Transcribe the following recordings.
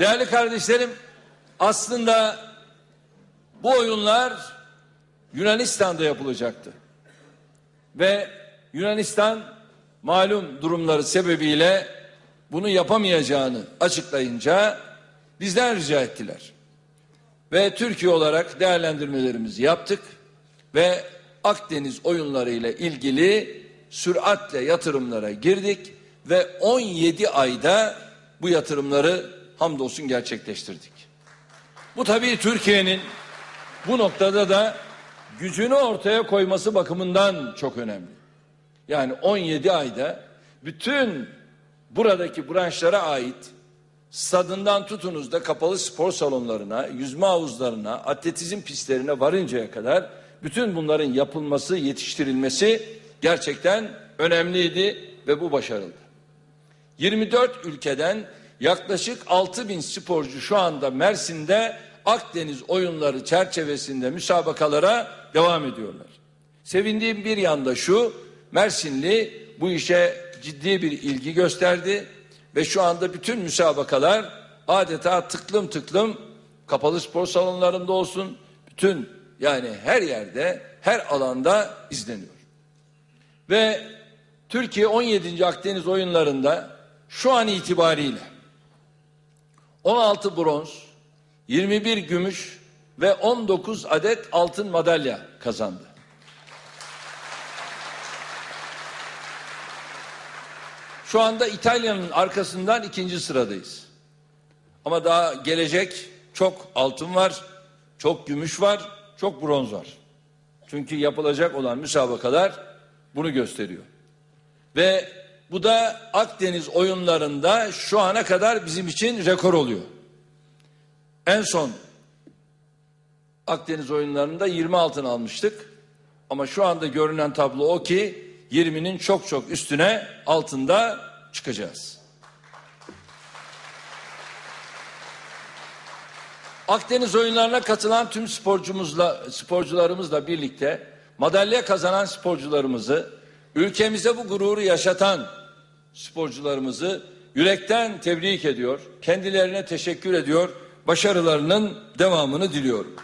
Değerli kardeşlerim, aslında bu oyunlar Yunanistan'da yapılacaktı. Ve Yunanistan malum durumları sebebiyle bunu yapamayacağını açıklayınca bizden rica ettiler. Ve Türkiye olarak değerlendirmelerimizi yaptık ve Akdeniz oyunları ile ilgili süratle yatırımlara girdik ve 17 ayda bu yatırımları hamdolsun gerçekleştirdik. Bu tabii Türkiye'nin bu noktada da gücünü ortaya koyması bakımından çok önemli. Yani 17 ayda bütün buradaki branşlara ait stadından tutunuz da kapalı spor salonlarına, yüzme havuzlarına, atletizm pistlerine varıncaya kadar bütün bunların yapılması, yetiştirilmesi gerçekten önemliydi ve bu başarıldı. 24 ülkeden yaklaşık 6 bin sporcu şu anda Mersin'de Akdeniz oyunları çerçevesinde müsabakalara devam ediyorlar. Sevindiğim bir yanda şu, Mersinli bu işe ciddi bir ilgi gösterdi ve şu anda bütün müsabakalar adeta tıklım tıklım kapalı spor salonlarında olsun, bütün yani her yerde, her alanda izleniyor. Ve Türkiye 17. Akdeniz oyunlarında şu an itibariyle 16 bronz, 21 gümüş ve 19 adet altın madalya kazandı. Şu anda İtalya'nın arkasından ikinci sıradayız. Ama daha gelecek çok altın var, çok gümüş var, çok bronz var. Çünkü yapılacak olan müsabakalar bunu gösteriyor. Ve bu da Akdeniz oyunlarında şu ana kadar bizim için rekor oluyor. En son Akdeniz oyunlarında 20 altın almıştık. Ama şu anda görünen tablo o ki 20'nin çok çok üstüne altında çıkacağız. Akdeniz oyunlarına katılan tüm sporcumuzla sporcularımızla birlikte madalya kazanan sporcularımızı, ülkemize bu gururu yaşatan sporcularımızı yürekten tebrik ediyor. Kendilerine teşekkür ediyor. Başarılarının devamını diliyorum.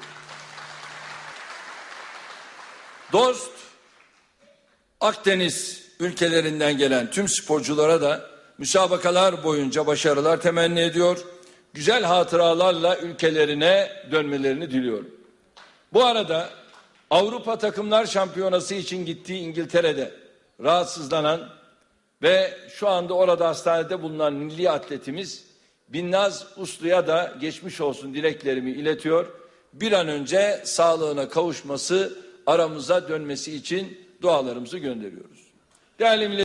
Dost Akdeniz ülkelerinden gelen tüm sporculara da müsabakalar boyunca başarılar temenni ediyor. Güzel hatıralarla ülkelerine dönmelerini diliyorum. Bu arada Avrupa Takımlar Şampiyonası için gittiği İngiltere'de rahatsızlanan ve şu anda orada hastanede bulunan milli atletimiz Binnaz Uslu'ya da geçmiş olsun dileklerimi iletiyor. Bir an önce sağlığına kavuşması, aramıza dönmesi için dualarımızı gönderiyoruz. Değerli millet